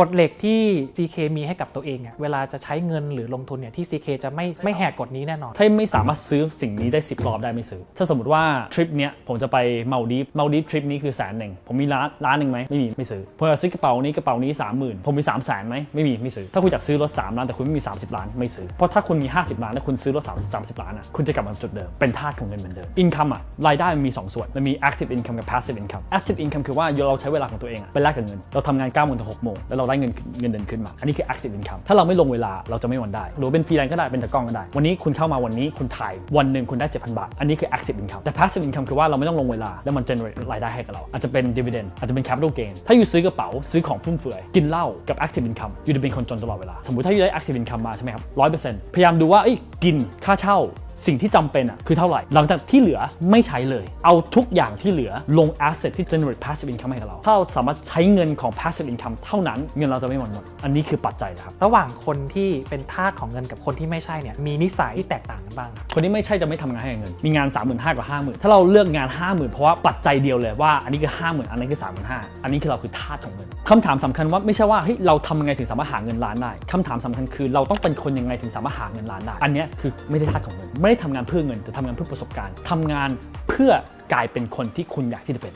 กฎเหล็กที่ CK มีให้กับตัวเองอะเวลาจะใช้เงินหรือลงทุนเนี่ยที่ CK จะไม่ไม่แหกกฎนี้แน่นอน ถ้าไม่สามารถซื้อสิ่งนี้ได้ 10 รอบได้ไม่ซื้อ ถ้าสมมติว่าทริปเนี้ยผมจะไปเมาดีฟเมาดีฟทริปนี้คือแสนหนึ่งผมมีร้านร้านหนึ่งไหมไม่มีไม่ซื้อผมอยากซื้อกระเป๋านี้กระเป๋านี้ 30,000 ผมมี 3 0 0แสนไหมไม่มีไม่ซื้อ ถ้าคุณอยากซื้อรถ3ล้านแต่คุณไม่มี 30 ล้านไม่ซื้อ เพราะถ้าคุณมี 50 ล้านแล้วคุณซื้อรถ30 30 ล้านอะคุณจะกลับมาจุดเดิมเป็นทาสของเงินเหมือนเดิมอินคัมอะรายได้มันมี 2 ส่วนมันมี active income กับ passive income active income คือว่าเราใช้เวลาของตัวเองอะไปแลกกับเงินเราทำงาน9โมงถึง6โมงแล้วเราได้เงินเงินเดือนขึ้นมา อันนี้คือ active income ถ้าเราไม่ลงเวลาเราจะไม่วันได้ หรือเป็นฟรีแลนซ์ก็ได้เป็นตากล้องก็ได้ วันนี้คุณเข้ามาวันนี้คุณถ่ายวันหนึ่งคุณได้ 7,000 บาท อันนี้คือ active income แต่ passive income คือว่าเราไม่ต้องลงเวลาแล้วมัน generate รายได้ให้กับเรา อาจจะเป็น dividend อาจจะเป็น capital gain ถ้าอยู่ซื้อกระเป๋าซื้อของฟุ่มเฟือยกินเหล้ากับ active income อยู่จะเป็นคนจนตลอดเวลาสมมติถ้าอยู่ได้ active income มาใช่ไหมครับร้อยเปอร์เซ็นต์พยายามดูว่าเอ้ยกินค่าเช่า สิ่งที่จำเป็นอะคือเท่าไหร่ หลังจากที่เหลือไม่ใช้เลย เอาทุกอย่างที่เหลือลง asset ที่ generate passive income ให้กับเรา ถ้าเราสามารถใช้เงินของ passive income เท่านั้นเงินเราจะไม่หมดหมด อันนี้คือปัจจัยนะครับ ระหว่างคนที่เป็นทาสของเงินกับคนที่ไม่ใช่เนี่ยมีนิสัยที่แตกต่างกันบ้างครับคนที่ไม่ใช่จะไม่ทำงานให้เงิน มีงาน 3 5 0 0 0กับ50,000 ถ้าเราเลือกงาน 50,000 เพราะว่าปัจจัยเดียวเลยว่าอันนี้คือ 50,000 อันนี้คือ35,000อันนี้คือเราคือทาสของเงินคำถามสำคัญว่าไม่ใช่ว่าเฮ้ยเราทำยังไงถึงสามารถหาเงินล้านได้คำถามสำคัญคือเราต้องเป็นคนยังไงถึงสามารถหาเงินล้านได้ อันเนี้ยคือไม่ได้ทาสของเงินไม่ได้ทำงานเพื่อเงินแต่ทำงานเพื่อประสบการณ์ทำงานเพื่อกลายเป็นคนที่คุณอยากที่จะเป็น